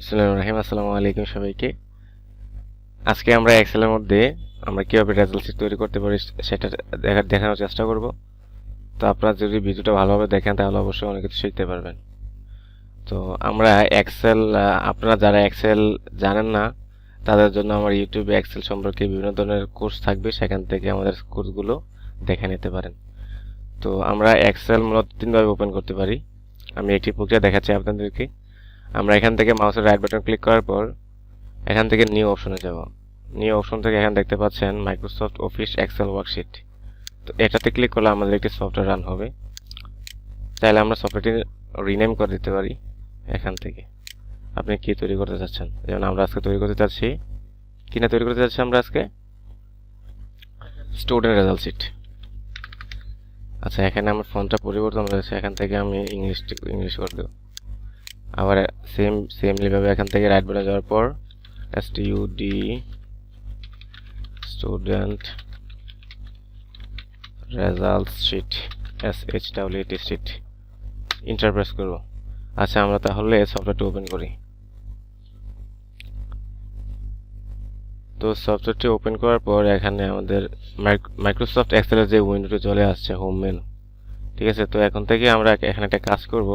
আসসালামু রাহিম, আসসালামু আলাইকুম সবাইকে। আজকে আমরা এক্সেলের মধ্যে আমরা কীভাবে রেজাল্ট শিট তৈরি করতে পারি সেটা দেখা দেখানোর চেষ্টা করব। তো আপনারা যদি ভিডিওটা ভালোভাবে দেখেন, তাহলে অবশ্যই অনেক কিছু শিখতে পারবেন। তো আমরা এক্সেল আপনারা যারা এক্সেল জানেন না, তাদের জন্য আমার ইউটিউবে এক্সেল সম্পর্কে বিভিন্ন ধরনের কোর্স থাকবে। সেখান থেকে আমাদের কোর্সগুলো দেখে নিতে পারেন। তো আমরা এক্সেল মূলত তিনভাবে ওপেন করতে পারি। আমি একটি প্রক্রিয়া দেখাচ্ছি আপনাদেরকে। আমরা এখান থেকে মাউসের রাইট বাটন ক্লিক করার পর এখান থেকে নিউ অপশনে যাব। নিউ অপশন থেকে এখানে দেখতে পাচ্ছেন মাইক্রোসফট অফিস এক্সেল ওয়ার্কশিট তো এটাতে ক্লিক করলে আমাদের একটি সফটওয়্যার রান হবে। চাইলে আমরা সফটওয়্যারটি রিনেম করে দিতে পারি এখান থেকে। আপনি কি তৈরি করতে চাচ্ছেন? যেমন আমরা আজকে তৈরি করতে চাচ্ছি। কিনা তৈরি করতে চাচ্ছি আমরা আজকে? স্টুডেন্ট রেজাল্ট শিট আচ্ছা এখানে আমার ফোনটা পরিবর্তন রয়েছে এখান থেকে আমি ইংলিশ ইংলিশ করে দেবো। আবার সেম সেমলিভাবে এখান থেকে রাইট বাটন যাওয়ার পর S T U D student result sheet S H W T sheet enter press করব। আচ্ছা আমরা তাহলে এই সফটওয়্যারটি ওপেন করি। তো সফটওয়্যারটি ওপেন করার পর এখানে আমাদের মাইক্রোসফট এক্সেলের যে উইন্ডোটি চলে আসছে হোম মেনু ঠিক আছে? তো এখন থেকে আমরা এখানে একটা কাজ করব।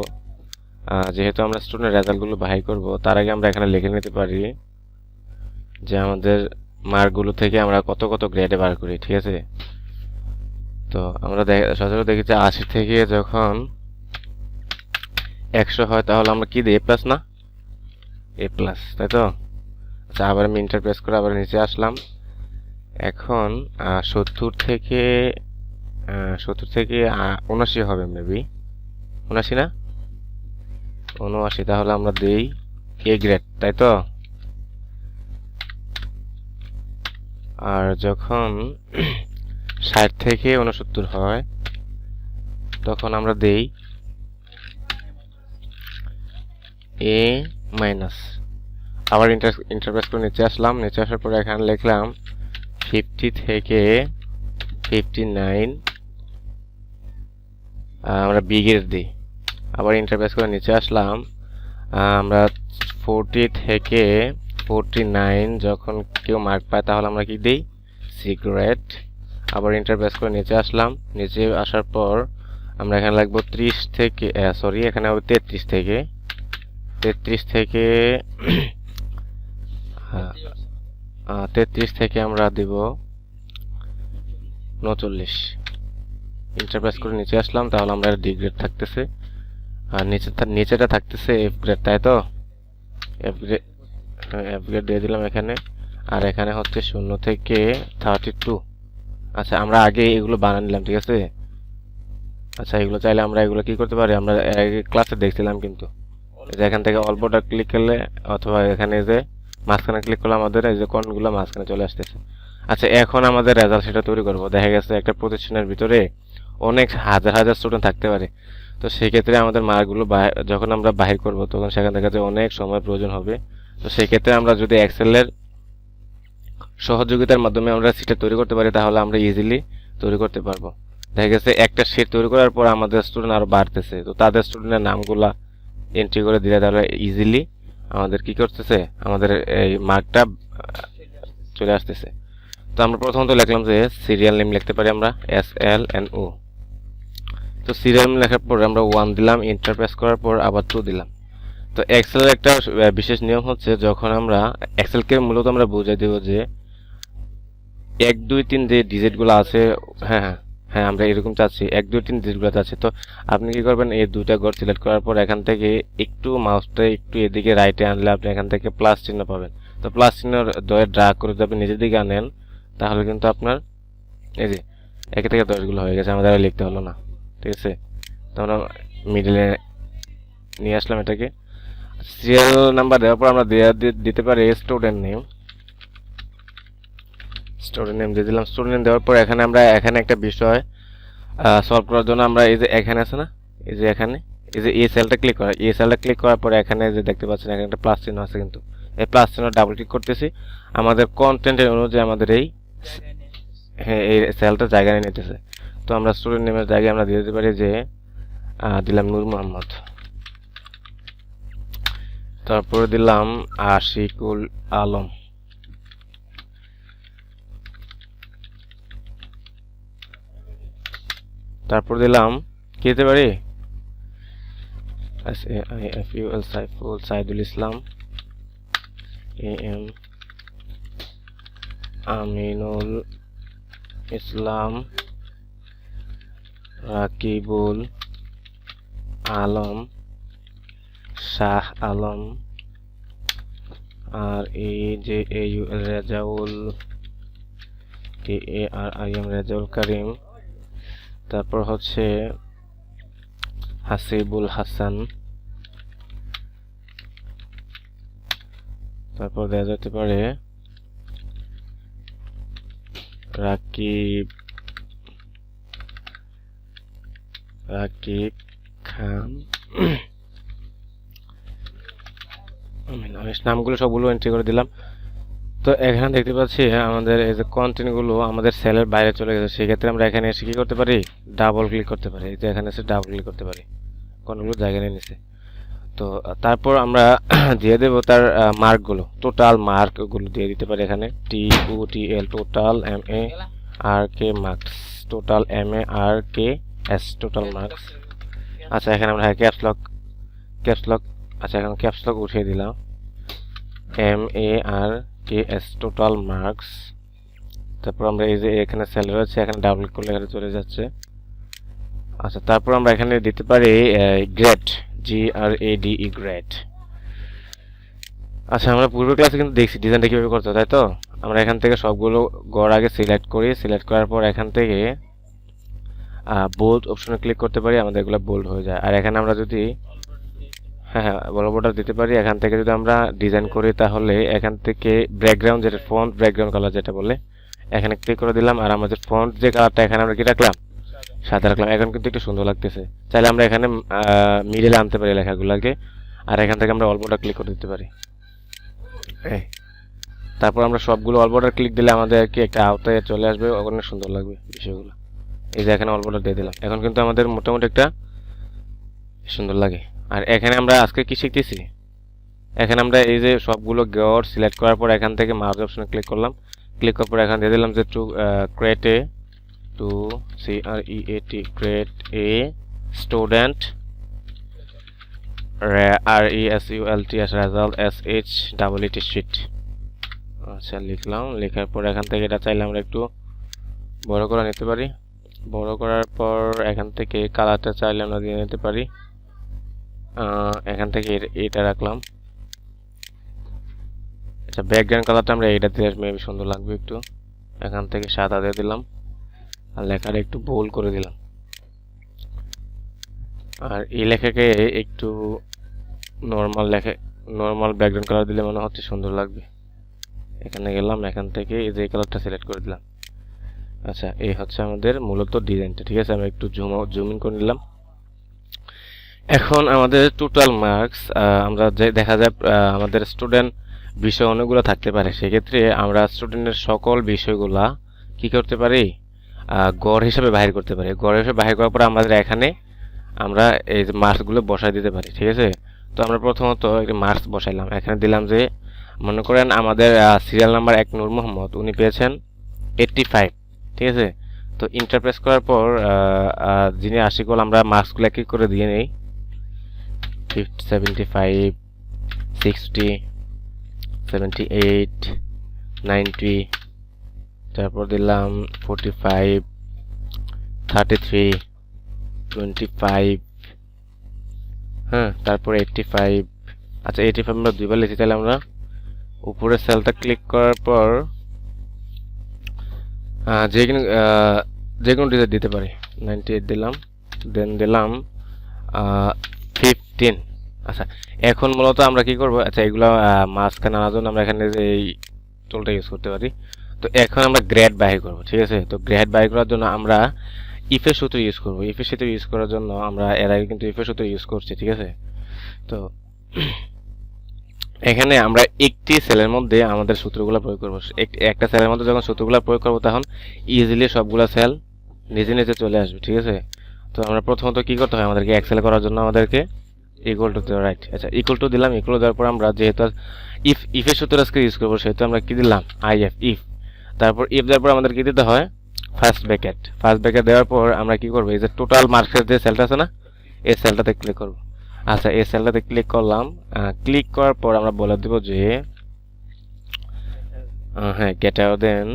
যেহেতু আমরা স্টুডেন্ট রেজাল্টগুলো বাহাই করব, তার আগে আমরা এখানে লিখে নিতে পারি যে আমাদের মার্কগুলো থেকে আমরা কত কত গ্রেডে বার করি, ঠিক আছে? তো আমরা সচরাচর দেখি যে আশি থেকে যখন একশো হয়, তাহলে আমরা কি দিই? এ প্লাস না? এ প্লাস তাই তো? আচ্ছা আবার আমি ইন্টার প্রেস করে আবার নিচে আসলাম। এখন সত্তর থেকে সত্তর থেকে উনাশি হবে মেবি উনআশি না? উনআশি তাহলে আমরা দিই এ গ্রেড তাই তো? আর যখন ষাট থেকে উনসত্তর হয়, তখন আমরা দেই এ মাইনাস আবার ইন্টার ইন্টারপ্রেস করে নিচে আসলাম, নিচে আসার পরে এখানে লিখলাম ফিফটি থেকে ফিফটি নাইন আমরা বি গ্রেড দিই। আবার ইন্টারপ্রেস করে নিচে আসলাম। আমরা ফোরটি থেকে ফোরটি নাইন যখন কেউ মার্ক পায়, তাহলে আমরা কি দিই? সিগারেট আবার ইন্টারপ্রেস করে নিচে আসলাম। নিচে আসার পর আমরা এখানে লাগবো ত্রিশ থেকে সরি এখানে হবে তেত্রিশ থেকে। তেত্রিশ থেকে তেত্রিশ থেকে আমরা দিব উনচল্লিশ ইন্টারপ্রেস করে নিচে আসলাম, তাহলে আমরা ডিগ্রেড থাকতেছে। আর নিচে নিচেটা থাকতেছে এফ গ্রেড তাই তো? এফ গ্রেড এফ গ্রেড দিয়ে দিলাম এখানে। আর এখানে হচ্ছে শূন্য থেকে থার্টি টু আচ্ছা আমরা আগে এগুলো বানিয়ে নিলাম, ঠিক আছে? আচ্ছা এগুলো চাইলে আমরা এগুলো কি করতে পারি? আমরা ক্লাসে দেখছিলাম কিন্তু। এখান থেকে অল্পটা ক্লিক করলে, অথবা এখানে যে মাঝখানে ক্লিক করলে আমাদের এই যে কর্নগুলো মাঝখানে চলে আসতেছে। আচ্ছা এখন আমাদের রেজাল্ট সেটা তৈরি করব। দেখা গেছে একটা প্রতিষ্ঠানের ভিতরে অনেক হাজার হাজার স্টুডেন্ট থাকতে পারে। তো সেক্ষেত্রে আমাদের মার্কগুলো যখন আমরা বাহির করব, তখন সেখান থেকে অনেক সময় প্রয়োজন হবে। তো সেক্ষেত্রে আমরা যদি এক্সেলের সহযোগিতার মাধ্যমে আমরা সিটটা তৈরি করতে পারি, তাহলে আমরা ইজিলি তৈরি করতে পারব। দেখা গেছে একটা সিট তৈরি করার পর আমাদের স্টুডেন্ট আরও বাড়তেছে। তো তাদের স্টুডেন্টের নামগুলা এন্ট্রি করে দিলে তাহলে ইজিলি আমাদের কি করতেছে? আমাদের এই মার্কটা চলে আসতেছে। তো আমরা প্রথমত লিখলাম যে সিরিয়াল নেম লিখতে পারি আমরা এস এল এন ও তো সিরিয়াল লেখার পর আমরা ওয়ান দিলাম ইন্টারপ্রেস করার পর আবার টু দিলাম। তো এক্সেলের একটা বিশেষ নিয়ম হচ্ছে যখন আমরা এক্সেলকে মূলত আমরা বুঝে দেব যে এক, দুই, তিন যে ডিজিটগুলো আছে হ্যাঁ হ্যাঁ হ্যাঁ আমরা এরকম চাচ্ছি, এক, দুই, তিন ডিজিটগুলো চাচ্ছি তো আপনি কি করবেন, এই দুইটা ঘর সিলেক্ট করার পর এখান থেকে একটু মাউসটা একটু এদিকে রাইটে আনলে আপনি এখান থেকে প্লাস চিহ্ন পাবেন। তো প্লাস চিহ্ন দয়ে ড্রা করে যদি আপনি নিজের দিকে আনেন, তাহলে কিন্তু আপনার, এই যে, একে থেকে দশগুলো হয়ে গেছে, আমাদের লিখতে হলো না। ঠিক আছে? তো আমরা মিডিলে নিয়ে আসলাম এটাকে। সিরিয়াল নাম্বার দেওয়ার পর আমরা দিতে পারি স্টুডেন্ট নেম স্টুডেন্ট নেম দিয়ে দিলাম। স্টুডেন্ট নেম দেওয়ার পর এখানে আমরা এখানে একটা বিষয় সলভ করার জন্য আমরা এই যে এখানে আছে না? এই যে এখানে এই যে এই সেলটা ক্লিক করা এই সেলটা ক্লিক করার পর এখানে যে দেখতে পাচ্ছেন এখানে একটা প্লাস চিহ্ন আছে কিন্তু। এই প্লাস চিহ্ন ডাবল ক্লিক করতেছি। আমাদের কন্টেন্টের অনুযায়ী আমাদের এই হ্যাঁ এই সেলটা জায়গা নিয়ে নিতেছে। তো আমরা স্টুডেন্ট নেমের জায়গায় আমরা দিয়ে দিতে পারি যে দিলাম নূর মোহাম্মদ। তারপরে দিলাম আশিকুল আলম। তারপর দিলাম, কি দিতে পারি? L Saiful Saidul Islam. A M Aminul Islam. Rakibul Alam, Shah Alam, আর এই যে A U L Rezaul, K A R I M Rezaul Karim. তারপর হচ্ছে হাসিবুল হাসান। তারপর দেওয়া যেতে পারে রাকিব রাকিব খান। নামগুলো সবগুলো এন্ট্রি করে দিলাম। তো এখানে দেখতে পাচ্ছি আমাদের এই যে কন্টেন্টগুলো আমাদের সেলের বাইরে চলে গেছে, সেক্ষেত্রে আমরা এখানে এসে কি করতে পারি? ডাবল ক্লিক করতে পারি। এই যে এখানে এসে ডাবল ক্লিক করতে পারি। কোনগুলো জায়গা নিয়ে নিছে তো, তারপর আমরা দিয়ে দেবো তার মার্কগুলো টোটাল মার্কগুলো দিয়ে দিতে পারি এখানে। T O T L total M A R K marks total M A R K S total marks আচ্ছা এখানে আমরা হ্যাঁ ক্যাপস লক ক্যাপস লক আচ্ছা এখন ক্যাপস লক উঠিয়ে দিলাম। M A R K S total marks তারপর আমরা এই যে এখানে স্যালারি আছে এখানে ডাবল করলে এখানে চলে যাচ্ছে। আচ্ছা তারপর আমরা এখানে দিতে পারি grade G R A D E grade আচ্ছা আমরা পূর্বের ক্লাসে কিন্তু দেখছি ডিজাইনটা কীভাবে করতে হয়, তাই তো? আমরা এখান থেকে সবগুলো গড় আগে সিলেক্ট করি সিলেক্ট করার পর এখান থেকে বোল্ড অপশনে ক্লিক করতে পারি আমাদের এগুলো বোল্ড হয়ে যায়। আর এখানে আমরা যদি হ্যাঁ হ্যাঁ বড় বর্ডার দিতে পারি। এখান থেকে যদি আমরা ডিজাইন করি তাহলে এখান থেকে ব্যাকগ্রাউন্ড যেটা ফ্রন্ট ব্যাকগ্রাউন্ড কালার যেটা বলে এখানে ক্লিক করে দিলাম। আর আমাদের ফ্রন্ট যে কালারটা এখানে আমরা কি রাখলাম? সাদা রাখলাম। এখন কিন্তু একটু সুন্দর লাগতেছে। চাইলে আমরা এখানে মিডিলে আনতে পারি লেখাগুলোকে। আর এখান থেকে আমরা অল্পটা ক্লিক করে দিতে পারি। এই। তারপর আমরা সবগুলো অল্পটা ক্লিক দিলে আমাদের কি একটা আওতায় চলে আসবে। অনেক সুন্দর লাগবে বিষয়গুলো। এই যে এখানে অল্পটা দিয়ে দিলাম। এখন কিন্তু আমাদের মোটামুটি একটা সুন্দর লাগে। আর এখানে আমরা আজকে কি শিখতেছি? এখানে আমরা এই যে সবগুলো গড় সিলেক্ট করার পর এখান থেকে মার্জ অপশনে ক্লিক করলাম। ক্লিক করার পর এখানে দিয়ে দিলাম যে to create a to C R E A T create a student R E S U L T S result S H double E T sheet আচ্ছা লিখলাম। লেখার পর এখান থেকে এটা চাইলে আমরা একটু বড় করে নিতে পারি। বড় করার পর এখান থেকে কালারটা চাইলে আমরা দিয়ে নিতে পারি। এখান থেকে এটা রাখলাম। আচ্ছা ব্যাকগ্রাউন্ড কালারটা আমরা এটা দিয়ে মেবি সুন্দর লাগবে একটু। এখান থেকে সাদা দিয়ে দিলাম। আর লেখাটা একটু বোল করে দিলাম। আর এই লেখাকে একটু নর্মাল লেখা নর্মাল ব্যাকগ্রাউন্ড কালার দিলে মনে হচ্ছে সুন্দর লাগবে। এখানে গেলাম, এখান থেকে এই যে কালারটা সিলেক্ট করে দিলাম। আচ্ছা এই হচ্ছে আমাদের মূলত ডিজাইনটা, ঠিক আছে? আমি একটু জুম জুম ইন করে নিলাম। এখন আমাদের টোটাল মার্কস আমরা যে দেখা যায় আমাদের স্টুডেন্ট বিষয় অনেকগুলো থাকতে পারে। সেক্ষেত্রে আমরা স্টুডেন্টের সকল বিষয়গুলা কি করতে পারি? গড় হিসাবে বাহির করতে পারি। গড় হিসাবে বাহির করার পর আমাদের এখানে আমরা এই মার্কসগুলো বসাই দিতে পারি, ঠিক আছে? তো আমরা প্রথমত একটি মার্কস বসাইলাম। এখানে দিলাম যে, মনে করেন আমাদের সিরিয়াল নাম্বার এক নূর মোহাম্মদ, উনি পেয়েছেন এইট্টি ফাইভ ঠিক আছে? তো ইন্টারপ্রেস করার পর যিনি আশিকল, আমরা মার্কসগুলো এক এক করে দিয়ে নেই। Fifty five sixty seventy eight ninety তারপর দিলাম forty five thirty three twenty five হ্যাঁ তারপর এইটটি ফাইভ আচ্ছা এইটটি ফাইভ আমরা দুইবার লিখি তাহলে আমরা। উপরে সেলটা ক্লিক করার পর যে কোনো যে কোনো ডিজাইন দিতে পারি। নাইনটি এইট দিলাম দেন দিলাম ফিফটিন আচ্ছা এখন মূলত আমরা কি করব? আচ্ছা এগুলো মাঝখানে আনার জন্য আমরা এখানে এই টুলটা ইউজ করতে পারি। তো এখন আমরা গ্রেড বাহির করব, ঠিক আছে? তো গ্রেড বাহির করার জন্য আমরা ইফের সূত্র ইউজ করব। ইফের সূত্র ইউজ করার জন্য আমরা এর আগে কিন্তু ইফের সূত্র ইউজ করছি, ঠিক আছে? তো এখানে আমরা একটি সেলের মধ্যে আমাদের সূত্রগুলো প্রয়োগ করব। এক- একটা সেলের মধ্যে যখন সূত্রগুলো প্রয়োগ করব, তখন ইজিলি সবগুলো সেল নিজে নিজে চলে আসবে, ঠিক আছে? তো আমরা প্রথমত কি করতে হয়, আমাদেরকে এক্সেল করার জন্য আমাদেরকে ইকুয়াল টু দেওয়া রাইট আচ্ছা ইকুয়াল টু দিলাম ইকুয়াল দেওয়ার পর আমরা যেহেতু ইফ ইফের সূত্র আজকে ইউজ করব, সেহেতু আমরা কি দিলাম? আই এফ ইফ তারপর ইফ দেওয়ার পর আমাদের কি দিতে হয়? ফার্স্ট ব্যাকেট ফার্স্ট ব্যাকেট দেওয়ার পর আমরা কি করব? এই যে টোটাল মার্কসের যে সেলটা আছে না, এই সেলটাতে ক্লিক করব। আচ্ছা এই সেলটাতে ক্লিক করলাম। ক্লিক করার পর আমরা বলে দেবো যে হ্যাঁ গেটার দেন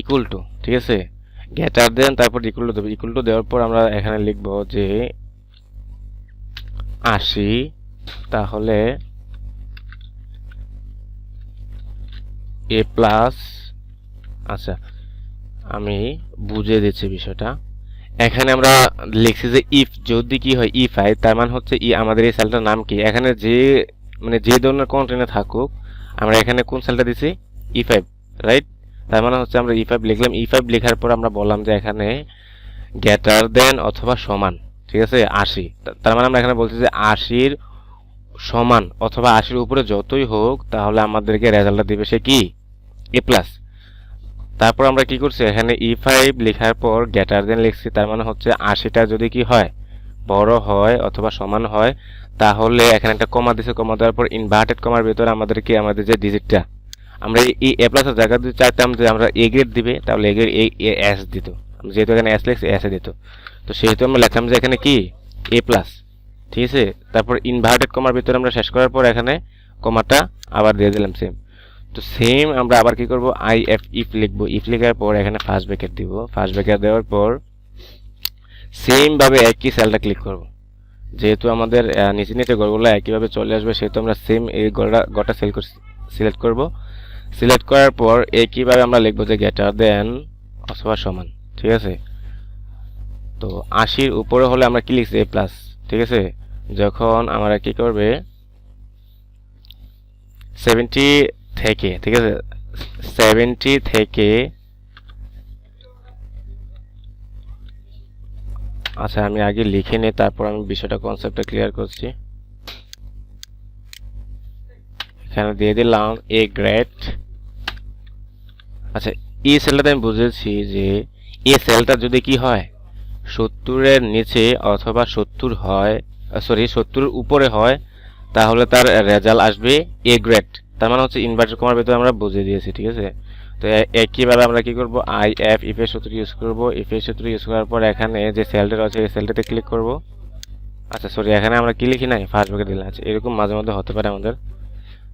ইকুয়াল টু ঠিক আছে? গেটার দেন, তারপর ইকুয়াল টু দেবো। ইকুয়াল টু দেওয়ার পর আমরা এখানে লিখব যে, আশি, তাহলে এ প্লাস আচ্ছা আমি বুঝিয়ে দিচ্ছি বিষয়টা। এখানে আমরা লিখছি যে ইফ যদি কি হয় ইফ আই তার মানে হচ্ছে ই আমাদের এই সেলটার নাম কি? এখানে যে মানে যে ধরনের কন্টেন্টে থাকুক, আমরা এখানে কোন সেলটা দিছি? ই ফাইভ রাইট তার মানে হচ্ছে আমরা ই ফাইভ লিখলাম। ই ফাইভ লেখার পর আমরা বললাম যে এখানে গ্যাটার দেন অথবা সমান, ঠিক আছে? আশি। তার মানে আমরা এখানে বলছি যে আশির সমান অথবা আশির উপরে যতই হোক, তাহলে আমাদেরকে রেজাল্টটা দিবে সে কি? এ প্লাস তারপর আমরা কি করছি? এখানে ই ফাইভ লেখার পর গ্রেটার দেন লিখছি, তার মানে হচ্ছে আশিটা যদি কি হয়, বড় হয় অথবা সমান হয়, তাহলে এখানে একটা কমা দিছে। কমা দেওয়ার পর ইনভার্টেড কমার ভিতরে আমাদেরকে আমাদের যে ডিজিটটা আমরা এই এ প্লাসের জায়গা যদি চাইতাম যে আমরা এ গ্রেড দিবে, তাহলে এ গ্রেড এ এস দিত। যেহেতু এখানে এস লিখছি এসে দিত। তো সেহেতু আমরা লেখলাম যে এখানে কি? এ প্লাস ঠিক আছে? তারপর ইনভার্টেড কমার ভিতরে আমরা শেষ করার পর এখানে কমাটা আবার দিয়ে দিলাম সেম তো সেম আমরা আবার কি করব? আই এফ ইফ লিখব। ইফ লেখার পর এখানে ফার্স্ট ব্র্যাকেট দিব। ফার্স্ট ব্র্যাকেট দেওয়ার পর সেম ভাবে একই সেলটা ক্লিক করব। যেহেতু আমাদের নিচে নিচে গড়গুলো একইভাবে চলে আসবে, সেহেতু আমরা সেম এই গড়টা গড়টা সেল সিলেক্ট করব। সিলেক্ট করার পর একইভাবে আমরা লিখব যে গ্রেটার দেন অথবা সমান, ঠিক আছে? তো আশির উপরে হলে আমরা কি লিখছি? এ প্লাস ঠিক আছে? যখন আমরা কি করবে? সেভেন্টি থেকে, ঠিক আছে? সেভেন্টি থেকে আচ্ছা আমি আগে লিখে নিই, তারপর আমি বিষয়টা কনসেপ্টটা ক্লিয়ার করছি। এখানে দিয়ে দিলাম এ গ্রেড আচ্ছা এই সেলটাতে আমি বুঝেছি যে এই সেলটা যদি কি হয়? সত্তরের নিচে অথবা সত্তর হয় সরি সত্তরের উপরে হয়, তাহলে তার রেজাল্ট আসবে এ গ্রেড তার মানে হচ্ছে ইনভার্টার কমার ভিতরে আমরা বুঝিয়ে দিয়েছি, ঠিক আছে? তো একইভাবে আমরা কি করব? আই এফ ইফের সূত্র ইউজ করব। ইফের সূত্র ইউজ করার পর এখানে যে সেলটা আছে এই সেলটাতে ক্লিক করব। আচ্ছা সরি এখানে আমরা কি লিখি নাই? ফার্স্ট ব্যাকে দিলাম। আচ্ছা এরকম মাঝে মধ্যে হতে পারে আমাদের।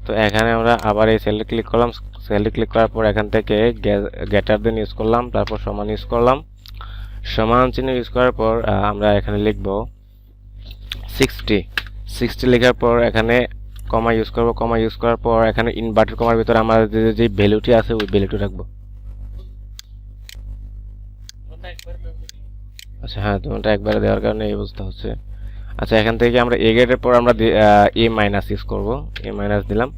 তো এখানে আমরা আবার এই সেলটা ক্লিক করলাম। সেলটা ক্লিক করার পর এখান থেকে গেটার দেন ইউজ করলাম। তারপর সমান ইউজ করলাম। সমান চিহ্ন ইউজ করার পর আমরা এখানে লিখব সিক্সটি সিক্সটি লেখার পর এখানে কমা ইউজ করব, কমা ইউজ করার পর এখানে ইনভার্টার কমার ভিতরে আমাদের যে- ভ্যালুটি আছে, ওই ভ্যালুটি রাখব। আচ্ছা হ্যাঁ তোমারটা একবারে দেওয়ার কারণে এই অবস্থা হচ্ছে। আচ্ছা এখান থেকে আমরা এ গ্রেডের পর আমরা এ মাইনাস ইউজ করব? এ মাইনাস দিলাম।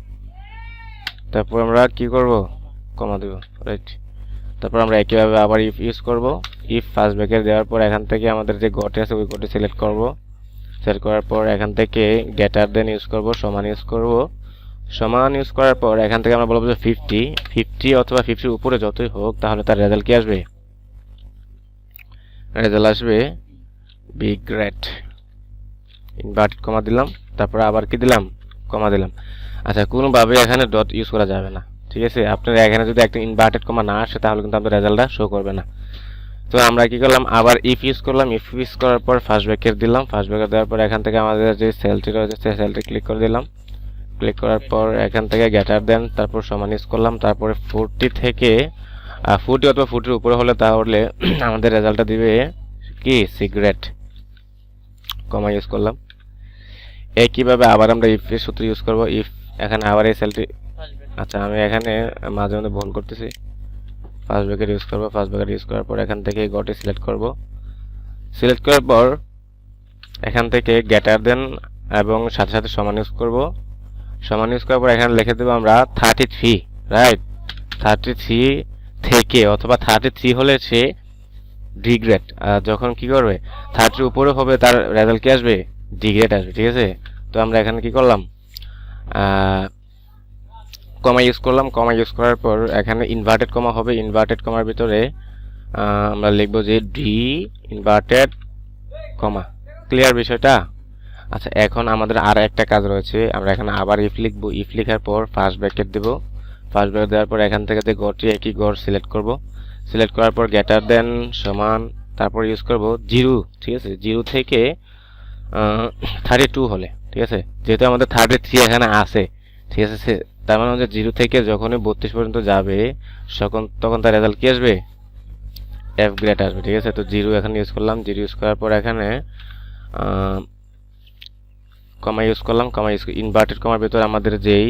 তারপর আমরা কি করব? কমা দেব রাইট তারপর আমরা একইভাবে আবার ইফ ইউজ করব। ইফ ফার্স্ট ব্র্যাকেট দেওয়ার পর এখান থেকে আমাদের যে গটে আছে, ওই গটে সিলেক্ট করব। সিলেক্ট করার পর এখান থেকে গ্রেটার দেন ইউজ করব, সমান ইউজ করব। সমান ইউজ করার পর এখান থেকে আমরা বলব যে ফিফটি ফিফটি অথবা ফিফটির উপরে যতই হোক, তাহলে তার রেজাল্ট কি আসবে? রেজাল্ট আসবে বি গ্রেট ইনভার্টেড কমা দিলাম, তারপরে আবার কি দিলাম? কমা দিলাম। আচ্ছা কোনোভাবে এখানে ডট ইউজ করা যাবে না। ঠিক আছে? আপনার এখানে যদি একটা ইনভার্টেড কমা না আসে, তাহলে কিন্তু আপনার রেজাল্টটা শো করবে না। তো আমরা কি করলাম? আবার ইফ ইউজ করলাম। ইফ ইউজ করার পর ফার্স্ট ব্র্যাকেট দিলাম। ফার্স্ট ব্র্যাকেট দেওয়ার পর এখান থেকে আমাদের যে সেলটি রয়েছে সেই সেলটি ক্লিক করে দিলাম। ক্লিক করার পর এখান থেকে গ্যাটার দেন তারপর সমান ইউজ করলাম। তারপরে ফোরটি থেকে ফোরটি অথবা ফোরটির উপরে হলে তাহলে আমাদের রেজাল্টটা দিবে কি? সিগারেট কমা ইউজ করলাম। একইভাবে আবার আমরা ইফ এর সূত্র ইউজ করব? ইফ এখানে আবার এই সেলটি আচ্ছা আমি এখানে মাঝে মধ্যে ভুল করতেছি। ফার্স্ট ব্র্যাকেট ইউজ করব ফার্স্ট ব্র্যাকেট ইউজ করার পর এখান থেকে গটে সিলেক্ট করব। সিলেক্ট করার পর এখান থেকে গ্যাটার দেন এবং সাথে সাথে সমান ইউজ করব। সমান ইউজ করার পর এখানে লিখে দেবো আমরা thirty three right thirty three থেকে অথবা থার্টি থ্রি হলে সে ডিগ্রেড যখন কি করবে? থার্টির উপরে হবে, তার রেজাল্ট কি আসবে? ডিগ্রেড আসবে, ঠিক আছে? তো আমরা এখানে কি করলাম? কমা ইউজ করলাম কমা ইউজ করার পর এখানে ইনভার্টেড কমা হবে। ইনভার্টেড কমার ভিতরে আমরা লিখব যে ডি ইনভার্টেড কমা ক্লিয়ার বিষয়টা? আচ্ছা এখন আমাদের আর একটা কাজ রয়েছে। আমরা এখানে আবার ইফ লিখব। ইফ লেখার পর ফার্স্ট ব্র্যাকেট দেব। ফার্স্ট ব্র্যাকেট দেওয়ার পর এখান থেকে যে গড়টি, একই গড় সিলেক্ট করব। সিলেক্ট করার পর গ্রেটার দেন সমান, তারপর ইউজ করব জিরো ঠিক আছে? জিরো থেকে থার্টি টু হলে, ঠিক আছে? যেহেতু আমাদের থার্টি থ্রি এখানে আছে, ঠিক আছে? তার মানে হচ্ছে জিরো থেকে যখনই বত্রিশ পর্যন্ত যাবে তখন তখন তার রেজাল্ট কি আসবে? এফ গ্রেড আসবে, ঠিক আছে? তো জিরো এখানে ইউজ করলাম, জিরো ইউজ করার পর এখানে কমা ইউজ করলাম কমা ইউজ ইনভার্টেড কমার ভিতরে আমাদের যেই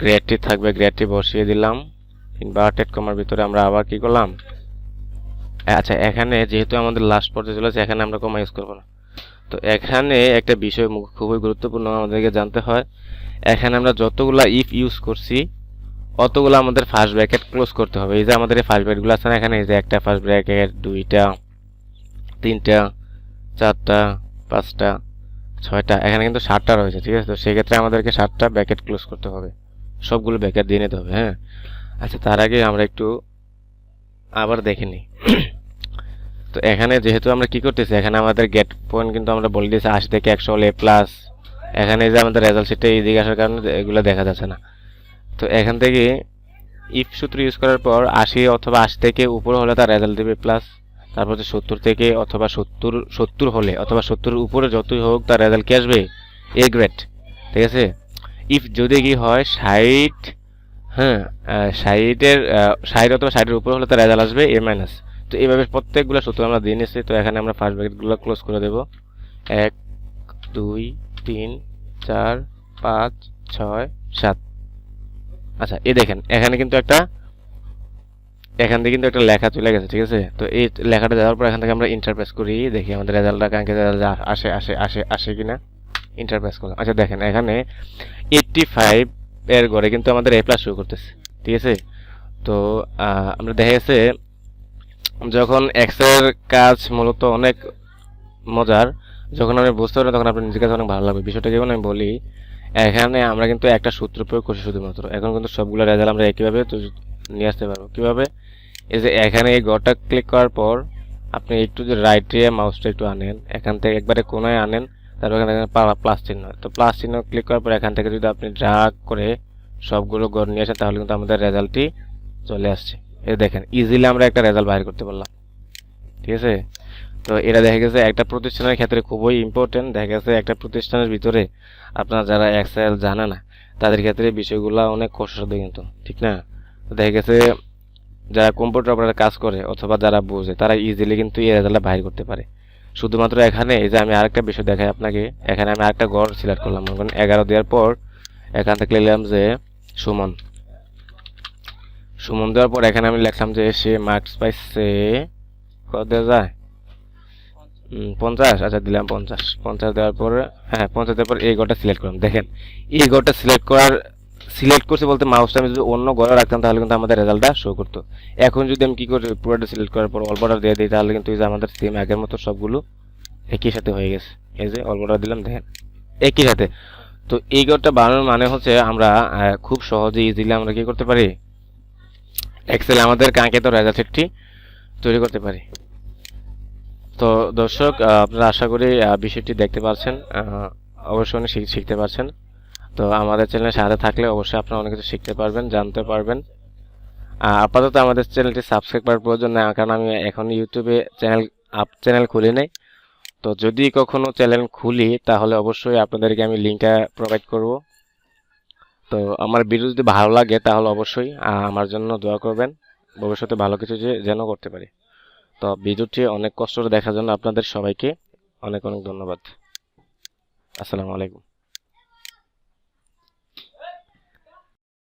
গ্রেডটি থাকবে গ্রেডটি বসিয়ে দিলাম। ইনভার্টেড কমার ভিতরে আমরা আবার কি করলাম? আচ্ছা এখানে যেহেতু আমাদের লাস্ট পর্যায়ে চলেছে এখানে আমরা কমা ইউজ করব না। তো এখানে একটা বিষয় খুবই গুরুত্বপূর্ণ আমাদেরকে জানতে হয়। এখানে আমরা যতগুলা ইফ ইউজ করছি, অতগুলো আমাদের ফার্স্ট ব্র্যাকেট ক্লোজ করতে হবে। এই যে আমাদের এই ফার্স্ট ব্র্যাকেটগুলো আছে না এখানে, এই যে একটা ফার্স্ট ব্র্যাকেট দুইটা, তিনটা, চারটা, পাঁচটা, ছয়টা, এখানে কিন্তু সাতটা রয়েছে, ঠিক আছে? তো সেক্ষেত্রে আমাদেরকে সাতটা ব্র্যাকেট ক্লোজ করতে হবে। সবগুলো ব্র্যাকেট দিয়ে নিতে হবে হ্যাঁ? আচ্ছা তার আগে আমরা একটু আবার দেখে নিই। তো এখানে যেহেতু আমরা কি করতেছি, এখানে আমাদের গেট পয়েন্ট কিন্তু আমরা বলে দিয়েছি, আশি থেকে একশো হলে প্লাস এখানে যে আমাদের রেজাল্ট শিটটা এইদিকে আসার কারণে এগুলো দেখা যাচ্ছে না। তো এখান থেকে ইফ সূত্র ইউজ করার পর আশি অথবা আশি থেকে উপরে হলে তার রেজাল্ট দেবে প্লাস তারপর হচ্ছে সত্তর থেকে অথবা সত্তর সত্তর হলে অথবা সত্তর উপরে যতই হোক তার রেজাল্ট কি আসবে? এ গ্রেড ঠিক আছে? ইফ যদি কি হয় ষাট হ্যাঁ ষাটের ষাট অথবা ষাটের উপরে হলে তার রেজাল্ট আসবে এ মাইনাস তো এইভাবে প্রত্যেকগুলো সূত্র আমরা দিয়ে নিচ্ছি তো এখানে আমরা ফার্স্ট ব্র্যাকেটগুলো ক্লোজ করে দেব। এক, দুই, তিন, চার, পাঁচ, ছয়, সাত। আচ্ছা এই দেখেন, এখানে কিন্তু একটা, এখান থেকে কিন্তু একটা লেখা চলে গেছে, ঠিক আছে? তো এই লেখাটা যাওয়ার পর এখান থেকে আমরা ইন্টারপ্রেস করি, দেখি আমাদের রেজাল্টটা কাঙ্ক্ষিত রেজাল্ট আসে আসে আসে আসে কিনা। ইন্টারপ্রেস করলাম। আচ্ছা দেখেন, এখানে এইটটি ফাইভ এর ঘরে কিন্তু আমাদের এ প্লাস শুরু করতেছে, ঠিক আছে? তো আমরা দেখা গেছে যখন এক্সের কাজ মূলত অনেক মজার, যখন আমি বুঝতে পারব তখন আপনার নিজের কাছে অনেক ভালো লাগবে। বিষয়টা যেমন আমি বলি, এখানে আমরা কিন্তু একটা সূত্র প্রয়োগ করছি শুধুমাত্র। এখন কিন্তু সবগুলো রেজাল্ট আমরা একইভাবে নিয়ে আসতে পারব। কীভাবে? এই যে এখানে এই ঘরটা ক্লিক করার পর আপনি একটু যে রাইটে মাউসটা একটু আনেন, এখান থেকে একবারে কোনায় আনেন, তারপর এখানে প্লাস চিহ্ন। তো প্লাস চিহ্ন ক্লিক করার পর এখান থেকে যদি আপনি ড্রাগ করে সবগুলো ঘর নিয়ে আসেন, তাহলে কিন্তু আমাদের রেজাল্টটি চলে আসছে। দেখেন ইজিলি আমরা একটা রেজাল্ট বাইর করতে পারলাম। ঠিক আছে? তো এটা দেখা গেছে একটা প্রতিষ্ঠানের ক্ষেত্রে খুবই ইম্পর্টেন্ট দেখা গেছে একটা প্রতিষ্ঠানের ভিতরে আপনারা যারা এক্সেল জানে না, তাদের ক্ষেত্রে বিষয়গুলো অনেক কষ্টসাধ্য কিন্তু। ঠিক না? দেখা গেছে যারা কম্পিউটার অপারেটর কাজ করে অথবা যারা বোঝে, তারা ইজিলি কিন্তু এই রেজাল্টটা বাইর করতে পারে। শুধুমাত্র এখানে এই যে আমি আরেকটা বিষয় দেখাই আপনাকে, এখানে আমি আরেকটা গড় সিলেক্ট করলাম। মনে করেন এগারো দেওয়ার পর এখান থেকে লিখলাম যে সুমন। সুমন দেওয়ার পর এখানে আমি লিখলাম যে সে মার্কস পাইছে কত দেওয়া যায় পঞ্চাশ। আচ্ছা দিলাম পঞ্চাশ। পঞ্চাশ দেওয়ার পর হ্যাঁ পঞ্চাশ দেওয়ার পর এই গড়টা সিলেক্ট করলাম। দেখেন, এই গড়টা সিলেক্ট করার সিলেক্ট করছে বলতে মাউসটা আমি যদি অন্য গড়ে রাখতাম, তাহলে কিন্তু আমাদের রেজাল্টটা শো করতো। এখন যদি আমি কি করি, পুরোটা সিলেক্ট করার পর অল বর্ডার দিয়ে দিই, তাহলে কিন্তু এই যে আমাদের সেম আগের মতো সবগুলো একই সাথে হয়ে গেছে। এই যে অল বর্ডার দিলাম, দেখেন, একই সাথে। তো এই গড়টা বানানোর মানে হচ্ছে আমরা খুব সহজে ইজিলি আমরা কি করতে পারি? এক্সেল আমাদের কাঙ্ক্ষিত রেজাল্ট একটি তৈরি করতে পারি। তো দর্শক আপনারা আশা করি বিষয়টি দেখতে পাচ্ছেন অবশ্যই অনেক শিখ- শিখতে পারছেন। তো আমাদের চ্যানেলে সাথে থাকলে অবশ্যই আপনারা অনেক কিছু শিখতে পারবেন, জানতে পারবেন। আপাতত আমাদের চ্যানেলটি সাবস্ক্রাইব করার প্রয়োজন নেই, কারণ আমি এখন ইউটিউবে চ্যানেল আপ চ্যানেল খুলি নাই। তো যদি কখনো চ্যানেল খুলি, তাহলে অবশ্যই আপনাদেরকে আমি লিঙ্কটা প্রোভাইড করব। তো আমার ভিডিও যদি ভালো লাগে তাহলে অবশ্যই আমার জন্য দোয়া করবেন। ভবিষ্যতে ভালো কিছু যেন করতে পারি। তো ভিডিওটি অনেক কষ্ট দেখার জন্য আপনাদের সবাইকে অনেক অনেক ধন্যবাদ। আসসালামু আলাইকুম।